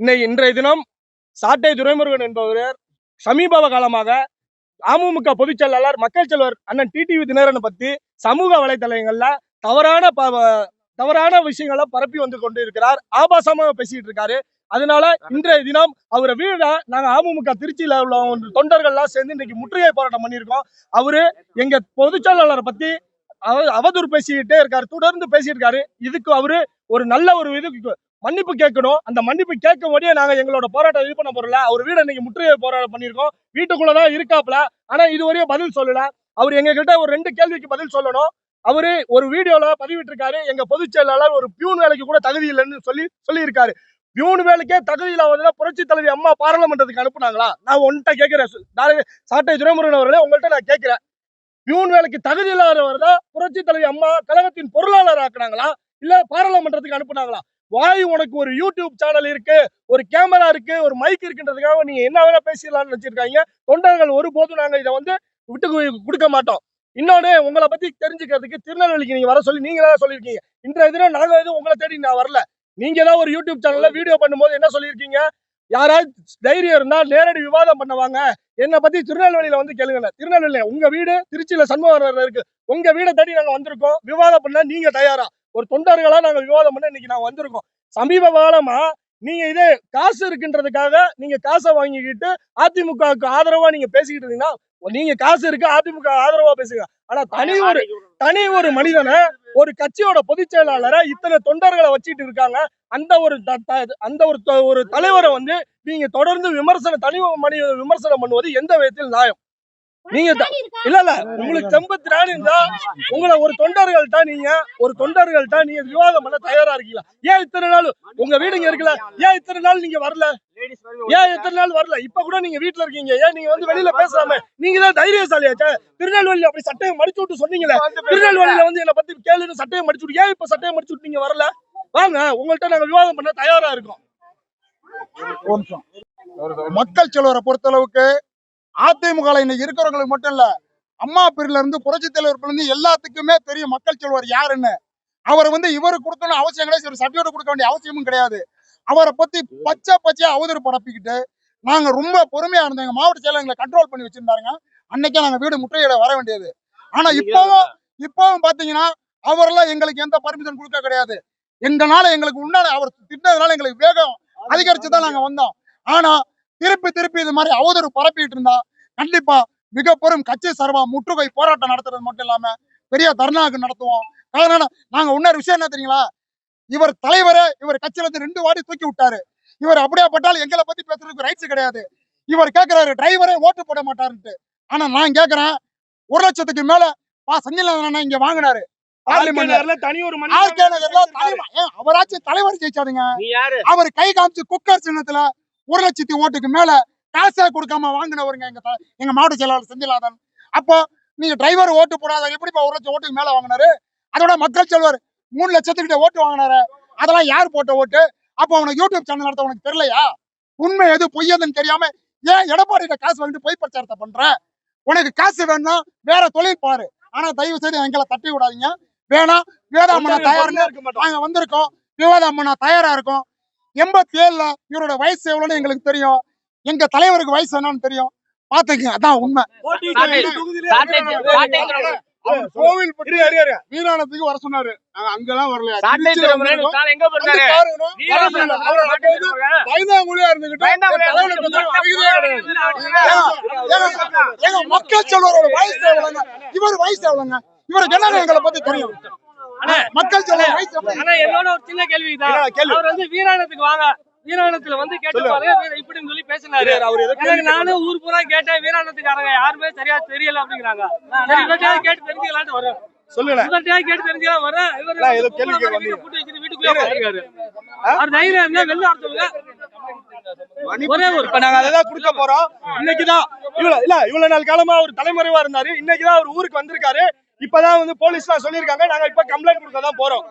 இன்னை இன்றைய தினம் சாட்டை துரைமுருகன் என்பவர் சமீப காலமாக அமமுக பொதுச் செயலாளர் மக்கள் செல்வர் அண்ணன் டிடிவி தினகரனை பத்தி சமூக வலைதளங்கள்ல தவறான ப- தவறான விஷயங்களை பரப்பி வந்து கொண்டு இருக்கிறார் ஆபாசமாக பேசிட்டு இருக்காரு. அதனால இன்றைய தினம் அவரை வீட நாங்க அமமுக திருச்சியில உள்ள தொண்டர்கள்லாம் சேர்ந்து இன்னைக்கு முற்றுகை போராட்டம் பண்ணியிருக்கோம். அவரு எங்க பொதுச் செயலாளரை பத்தி அவதூறு பேசிக்கிட்டே இருக்காரு தொடர்ந்து பேசிட்டு இருக்காரு இதுக்கு அவரு ஒரு நல்ல ஒரு இதுக்கு மன்னிப்பு கேட்கணும். அந்த மன்னிப்பு கேட்கும்போதே நாங்க எங்களோட போராட்டம் இது பண்ண போறல அவர் வீடு இன்னைக்கு முற்றுகை போராட்டம் பண்ணியிருக்கோம். வீட்டுக்குள்ளதான் இருக்காப்ல ஆனா இதுவரையும் பதில் சொல்லல. அவர் எங்க கிட்ட ஒரு ரெண்டு கேள்விக்கு பதில் சொல்லணும். அவரு ஒரு வீடியோல பதிவிட்டு இருக்காரு எங்க பொதுச் செயலாளர் ஒரு பியூன் வேலைக்கு கூட தகுதி இல்லைன்னு சொல்லி சொல்லியிருக்காரு. பியூன் வேலைக்கே தகுதி இல்லாத புரட்சி தலைவி அம்மா பாராளுமன்றத்துக்கு அனுப்புனாங்களா? நான் உன்கிட்ட கேட்கிறேன் சாட்டை துரைமுருகன் அவர்களே உங்கள்கிட்ட நான் கேட்கிறேன். பியூன் வேலைக்கு தகுதி இல்லாதவர் தான் புரட்சி தலைவி அம்மா கழகத்தின் பொருளாளர் ஆக்குனாங்களா? இல்ல பாராளுமன்றத்துக்கு அனுப்புனாங்களா? வாய் உனக்கு ஒரு யூடியூப் சேனல் இருக்கு ஒரு கேமரா இருக்கு ஒரு மைக் இருக்குன்றதுக்காக நீங்க என்ன வேணா பேசிடலாம்னு வச்சிருக்காங்க தொண்டர்கள் ஒருபோதும் நாங்க இதை வந்து விட்டு கொடுக்க மாட்டோம். இன்னொன்னு உங்களை பத்தி தெரிஞ்சுக்கிறதுக்கு திருநெல்வேலிக்கு நீங்க வர சொல்லி நீங்க தான் சொல்லியிருக்கீங்க. இன்றைய தினம் நாங்க எதுவும் உங்களை தேடி நான் வரல. நீங்க தான் ஒரு யூடியூப் சேனல்ல வீடியோ பண்ணும்போது என்ன சொல்லியிருக்கீங்க? யாராவது தைரியம் இருந்தால் நேரடி விவாதம் பண்ணுவாங்க. என்னை பத்தி திருநெல்வேலியில வந்து கேளுங்க திருநெல்வேலியில உங்க வீடு திருச்சியில சண்முகம் இருக்கு. உங்க வீடை தேடி நாங்க வந்திருக்கோம். விவாதம் பண்ண நீங்க தயாரா? ஒரு தொண்டர்களா நாங்க விவாதம் பண்ண இன்னைக்கு நாங்க வந்திருக்கோம். சமீப காலமா நீங்க இதே காசு இருக்குன்றதுக்காக நீங்க காசை வாங்கிக்கிட்டு அதிமுகவுக்கு ஆதரவா நீங்க பேசிக்கிட்டு இருந்தீங்கன்னா நீங்க காசு இருக்கு அதிமுக ஆதரவா பேசுங்க. ஆனா தனி ஒரு தனி ஒரு மனிதனை ஒரு கட்சியோட பொதுச் செயலாளரை இத்தனை தொண்டர்களை வச்சிட்டு இருக்காங்க. அந்த ஒரு அந்த ஒரு ஒரு தலைவரை வந்து நீங்க தொடர்ந்து விமர்சனம் தனி மனித விமர்சனம் பண்ணுவது எந்த விதத்தில் நியாயம். நீங்க இல்ல இல்ல. உங்களுக்கு தெம்பு திராணி இருந்தா உங்களை ஒரு தொண்டர்கள்ட்ட நீங்க ஒரு தொண்டர்கள்ட்ட நீங்க விவாதம் பண்ண தயாரா இருக்கீங்களா? ஏன் இத்தனை நாள் உங்க வீடுங்க இருக்குல்ல? ஏன் இத்தனை நாள் நீங்க வரல? ஏன் இத்தனை நாள் வரல? இப்ப கூட நீங்க வீட்ல இருக்கீங்க. ஏன் நீங்க வந்து வெளியில பேசாம? நீங்க தான் தைரியசாலியாச்சே. திருநெல்வேலி அப்படி சட்டையை மடிச்சு விட்டு சொன்னீங்களே. திருநெல்வேலியில வந்து என்ன பத்தி கேளுன்னு சட்டையை மடிச்சு விட்டு ஏன் இப்ப சட்டையை மடிச்சு விட்டு நீங்க வரல? வாங்க உங்கள்ட்ட நாங்க விவாதம் பண்ண தயாரா இருக்கோம். மக்கள் செல்வரை பொறுத்தளவுக்கு அதிமுக இன்னைக்கு இருக்கிறவங்களுக்கு மட்டும் இல்ல அம்மா பிரில இருந்து புரட்சி தலைவர் இருந்து எல்லாத்துக்குமே தெரியும் மக்கள் செல்வர் யாருன்னு. அவரை வந்து இவரு கொடுக்கணும் அவசியம் கிடையாது ஒரு கொடுக்க வேண்டிய அவசியமும் கிடையாது. அவரை பத்தி பச்சை பச்சையா அவதூறு பரப்பிக்கிட்டு நாங்க ரொம்ப பொறுமையா இருந்தோம். மாவட்ட செயலர் எங்களை கண்ட்ரோல் பண்ணி வச்சிருந்தாருங்க. அன்னைக்கே நாங்க வீடு முற்றுகையிட வர வேண்டியது. ஆனா இப்பவும் இப்பவும் பாத்தீங்கன்னா அவரெல்லாம் எங்களுக்கு எந்த பர்மிஷன் கொடுக்க கிடையாது. எங்கனால எங்களுக்கு உண்டான அவர் திட்டதுனால எங்களுக்கு வேகம் அதிகரிச்சு தான் நாங்க வந்தோம். ஆனா திருப்பி திருப்பி இது மாதிரி அவதூறு பரப்பிட்டு இருந்தா கண்டிப்பா மிக பெரும் கட்சி சார்பா முற்றுகை போராட்டம் நடத்துறது மட்டும் இல்லாம பெரிய தர்ணாக்கு நடத்துவோம். அதனால நாங்க இன்னொரு விஷயம் என்ன தெரியுங்களா? இவர் தலைவரே இவர் கட்சியில இருந்து ரெண்டு வாட்டி தூக்கி விட்டாரு. இவர் அப்படியே பட்டாலும் எங்களை பத்தி பேசுறதுக்கு ரைட்ஸ் கிடையாது. இவர் கேக்குறாரு டிரைவரே ஓட்டு போட மாட்டாருன்ட்டு. ஆனா நான் கேக்குறேன் ஒரு லட்சத்துக்கு மேல பா சஞ்சயநாதன் இங்க வாங்கினாரு. அவராச்சும் தலைவர் ஜெயிச்சாருங்க. அவர் கை காமிச்சு குக்கர் சின்னத்துல ஒரு லட்சத்தி ஓட்டுக்கு மேல காசே கொடுக்காம வாங்கினவருங்க எங்க எங்க மாவட்ட செயலாளர் செந்திலாதன் அப்போ நீங்க டிரைவர் ஓட்டு போடாத எப்படிப்பா ஒரு லட்சம் ஓட்டுக்கு மேல வாங்கினாரு? அதோட மக்கள் செல்வர் மூணு லட்சத்துக்கிட்ட ஓட்டு வாங்கினாரு. அதெல்லாம் யார் போட்ட ஓட்டு? அப்போ அவனுக்கு யூடியூப் சேனல் நடத்த உனக்கு தெரியலையா? உண்மை எது பொய் எதுன்னு தெரியாம ஏன் எடப்பாடியிட்ட காசு வாங்கிட்டு பொய் பிரச்சாரத்தை பண்ற? உனக்கு காசு வேணும்னா வேற தொழில் பாரு. ஆனா தயவு செய்து எங்களை தட்டி விடாதீங்க. வேணா வேதாமனா தயார்னு இருக்க மாட்டோம். நாங்க வந்திருக்கோம். விவாதம் பண்ண தயாரா இருக்கோம். எண்பத்தி ஏழுல இவரோட வயசு எவ்வளவுன்னு எங்களுக்கு தெரியும். எங்க தலைவருக்கு வயசு என்னன்னு தெரியும். பாத்துக்கங்க அதான் உண்மை. கோவில் வீராணத்துக்கு வர சொன்னாரு. அங்கெல்லாம் வரல. பயந்தாங்குழியா இருந்துகிட்டு மக்கள் செல்வரோட வயசு எவ்வளவுங்க இவர் வயசு எவ்வளவுங்க இவருக்கு என்ன எங்களை பத்தி தெரியும். மக்கள் ஆனா என்னோட ஒரு சின்ன கேள்வி இல்ல, கேளு. அவர் வந்து வீராணத்துக்கு வாங்க வீராணத்துல வந்து கேட்டு. பாருங்க இப்படின்னு சொல்லி பேசினாரு. எனக்கு நானும் ஊர் பூரா கேட்டேன் வீராணத்துக்காரங்க யாருமே சரியா தெரியல அப்படிங்கிறாங்க. சரி கேட்டு தெரிஞ்சுக்கலாம்னு வரேன் சொல்லுங்க. கேட்டு தெரிஞ்சுக்கலாம் வரேன் இவர் கூட்டி வச்சுட்டு வீட்டுக்குள்ளே உட்கார்ந்திருக்காரு. அவர் தைரியம் இருந்தா வெளில ஒரே ஒரு இப்ப நாங்க அதை தான் கொடுக்க போறோம். இன்னைக்குதான். இவ்வளவு இல்ல இவ்வளவு நாள் காலமா அவர் தலைமறைவா இருந்தாரு. இன்னைக்குதான் அவர் ஊருக்கு வந்திருக்காரு. இப்பதான் வந்து போலீஸ்லாம் சொல்லியிருக்காங்க. நாங்க இப்ப கம்ப்ளைண்ட் கொடுக்க தான் போறோம்.